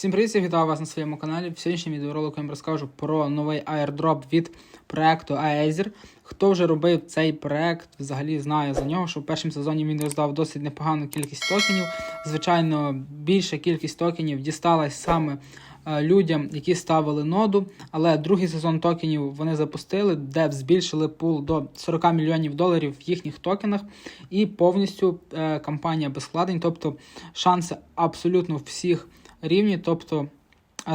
Всім привіт, я вітаю вас на своєму каналі. В сьогоднішньому відеоролику я вам розкажу про новий airdrop від проекту Aether. Хто вже робив цей проект, взагалі знає за нього, що в першому сезоні він роздав досить непогану кількість токенів. Звичайно, більша кількість токенів дісталась саме е, людям, які ставили ноду. Але другий сезон токенів вони запустили, де збільшили пул до 40 мільйонів доларів в їхніх токенах, і повністю е, кампанія без вкладень, тобто шанси абсолютно всіх рівні, тобто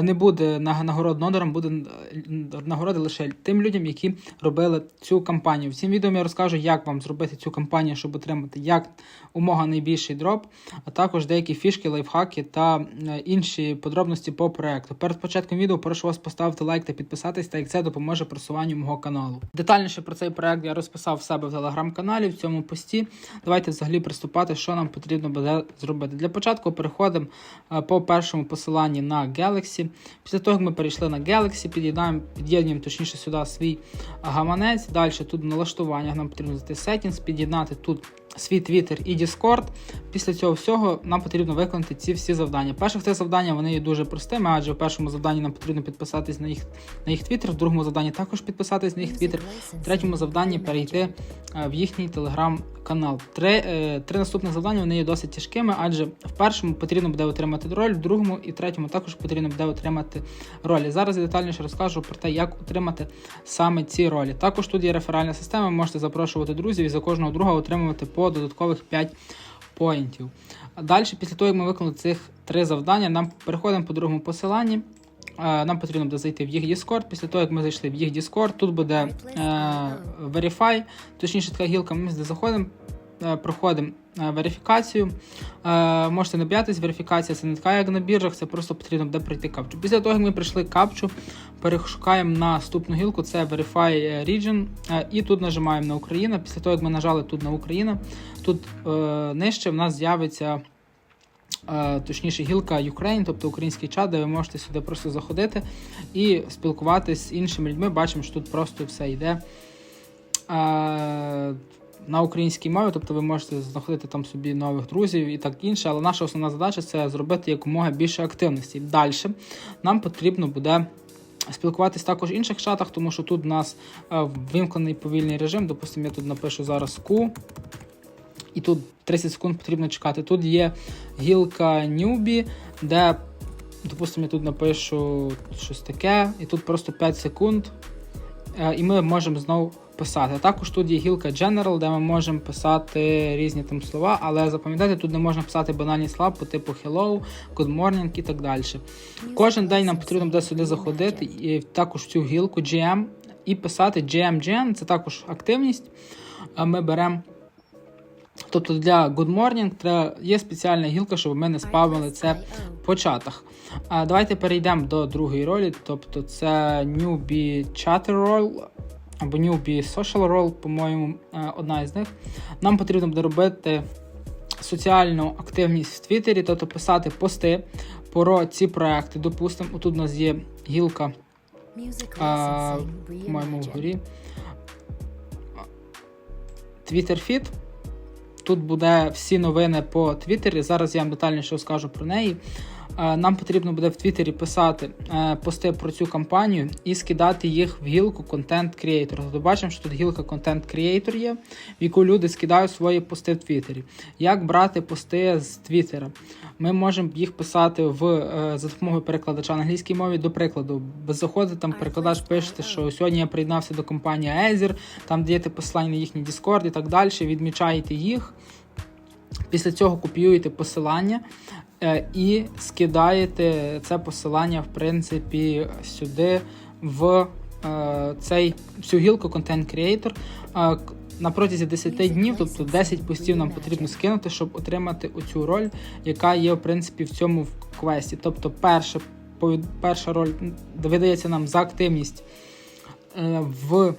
не буде на- нагород нодерам, буде е, нагороди лише тим людям, які робили цю кампанію. В цім відео я розкажу, як вам зробити цю кампанію, щоб отримати як умога найбільший дроп, а також деякі фішки, лайфхаки та е, інші подробності по проекту. Перед початком відео прошу вас поставити лайк та підписатись, так як це допоможе просуванню мого каналу. Детальніше про цей проект я розписав в себе в телеграм-каналі в цьому пості. Давайте взагалі приступати, що нам потрібно буде зробити. Для початку переходимо е, по першому посиланні на Galaxy. Після того, як ми перейшли на Galaxy, під'єднаємо, під'єднуємо точніше сюди свій гаманець. Далі тут в налаштуваннях нам потрібно зайти Settings, під'єднати тут свій Twitter і Discord. Після цього всього нам потрібно виконати ці всі завдання. Перших три завдання вони є дуже простими, адже в першому завданні нам потрібно підписатись на їх на їх Twitter, в другому завданні також підписатись на їх Twitter, в третьому завданні перейти е, в їхній телеграм-канал. Три, е, три наступних завдання вони є досить тяжкими, адже в першому потрібно буде отримати роль, в другому і третьому також потрібно буде отримати ролі. Зараз я детальніше розкажу про те, як отримати саме ці ролі. Також тут є реферальна система, можете запрошувати друзів і за кожного друга отримувати по додаткових 5 поінтів. Далі, після того, як ми виконали цих три завдання, нам переходимо по другому посиланні. Е, Нам потрібно буде зайти в їх Discord. Після того, як ми зайшли в їх Discord, тут буде е, Verify, точніше така гілка, ми сюди заходимо, е, проходимо е, верифікацію. Е, можете не боятись, верифікація це не така, як на біржах, це просто потрібно буде пройти капчу. Після того, як ми пройшли капчу, перешукаємо наступну гілку, це Verify Region, е, і тут нажимаємо на Україна. Після того, як ми нажали тут на Україна, тут е, нижче в нас з'явиться. Точніше, гілка Ukraine, тобто український чат, де ви можете сюди просто заходити і спілкуватися з іншими людьми. Бачимо, що тут просто все йде на українській мові, тобто ви можете знаходити там собі нових друзів і так інше. Але наша основна задача це зробити якомога більше активності. Далі нам потрібно буде. Спілкуватись також в інших чатах, тому що тут у нас е, вимкнений повільний режим. Допустимо, я тут напишу зараз Q, і тут 30 секунд потрібно чекати. Тут є гілка Newbie, де, допустимо, я тут напишу щось таке, і тут просто 5 секунд, е, і ми можемо знову писати. Також тут є гілка General, де ми можемо писати різні там слова, але запам'ятайте, тут не можна писати банальні слова по типу hello, good morning і так далі. Кожен день нам потрібно буде сюди заходити, і також в цю гілку GM і писати GM GM, це також активність. Ми беремо. Тобто для Good Morning є спеціальна гілка, щоб ми не спавили це по чатах. А, давайте перейдемо до другої ролі, тобто це Newbie Chatter Role або Newbie Social Role, по-моєму, е, одна із них. Нам потрібно буде робити соціальну активність в Твіттері, тобто писати пости про ці проекти. Допустимо, отут у нас є гілка, по-моєму, вгорі. Twitter Feed. Тут буде всі новини по Твіттері. Зараз я вам детальніше розкажу про неї. Е, Нам потрібно буде в Твіттері писати е, пости про цю кампанію і скидати їх в гілку Content Creator. Тобто бачимо, що тут гілка Content Creator є, в яку люди скидають свої пости в Твіттері. Як брати пости з Твіттера? Ми можемо їх писати в, е, за допомогою перекладача на англійській мові. До прикладу, заходите там, перекладач пишете, що сьогодні я приєднався до компанії Aether, там даєте посилання на їхній Discord і так далі, відмічаєте їх. Після цього копіюєте посилання е, і скидаєте це посилання, в принципі, сюди в е, цей, цю гілку Content Creator. Е, на протязі 10 днів, тобто 10 постів нам потрібно скинути, щоб отримати оцю роль, яка є, в принципі, в цьому квесті. Тобто, перша, перша роль видається нам за активність в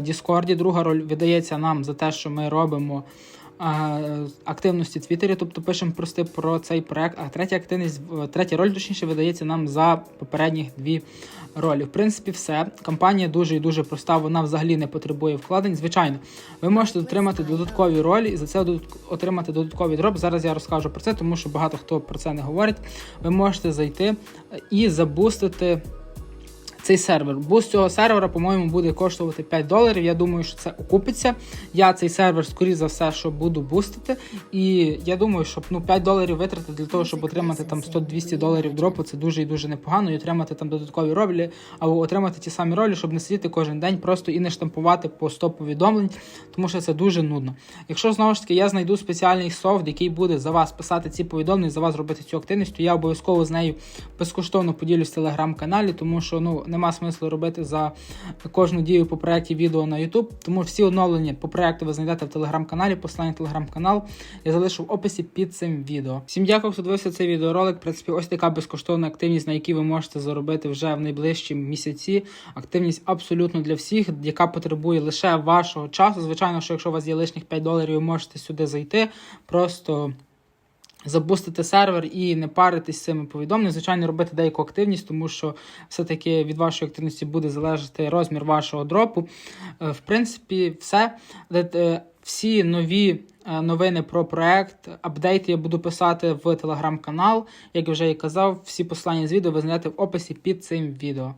Діскорді, друга роль видається нам за те, що ми робимо активності Твіттері, тобто пишемо прости про цей проект. А третя активність, третя роль, точніше, видається нам за попередні дві ролі. В принципі, все. Кампанія дуже і дуже проста. Вона взагалі не потребує вкладень. Звичайно, ви можете отримати додаткові ролі і за це отримати додатковий дроп. Зараз я розкажу про це, тому що багато хто про це не говорить. Ви можете зайти і забустити цей сервер. Буст цього сервера, по-моєму, буде коштувати 5 доларів. Я думаю, що це окупиться. Я цей сервер, скоріш за все, що буду бустити. І я думаю, щоб ну 5 доларів витратити для того, щоб отримати там 100-200 доларів дропу, це дуже і дуже непогано. І отримати там додаткові ролі, або отримати ті самі ролі, щоб не сидіти кожен день просто і не штампувати по 100 повідомлень, тому що це дуже нудно. Якщо знову ж таки я знайду спеціальний софт, який буде за вас писати ці повідомлення, за вас робити цю активність, то я обов'язково з нею безкоштовно поділюсь в телеграм-каналі, тому що ну нема смислу робити за кожну дію по проєкті відео на YouTube. Тому всі оновлення по проєкту ви знайдете в телеграм-каналі. Посилання телеграм-канал я залишу в описі під цим відео. Всім дякую, хто дивився цей відеоролик. В принципі, ось така безкоштовна активність, на якій ви можете заробити вже в найближчі місяці. Активність абсолютно для всіх, яка потребує лише вашого часу. Звичайно, що якщо у вас є лишніх 5 доларів, ви можете сюди зайти. Просто забустити сервер і не паритись з цими повідомленнями. Звичайно, робити деяку активність, тому що все-таки від вашої активності буде залежати розмір вашого дропу. Е, В принципі, все. Е, Всі нові е, новини про проект, апдейти я буду писати в телеграм-канал. Як вже і казав, всі посилання з відео ви знайдете в описі під цим відео.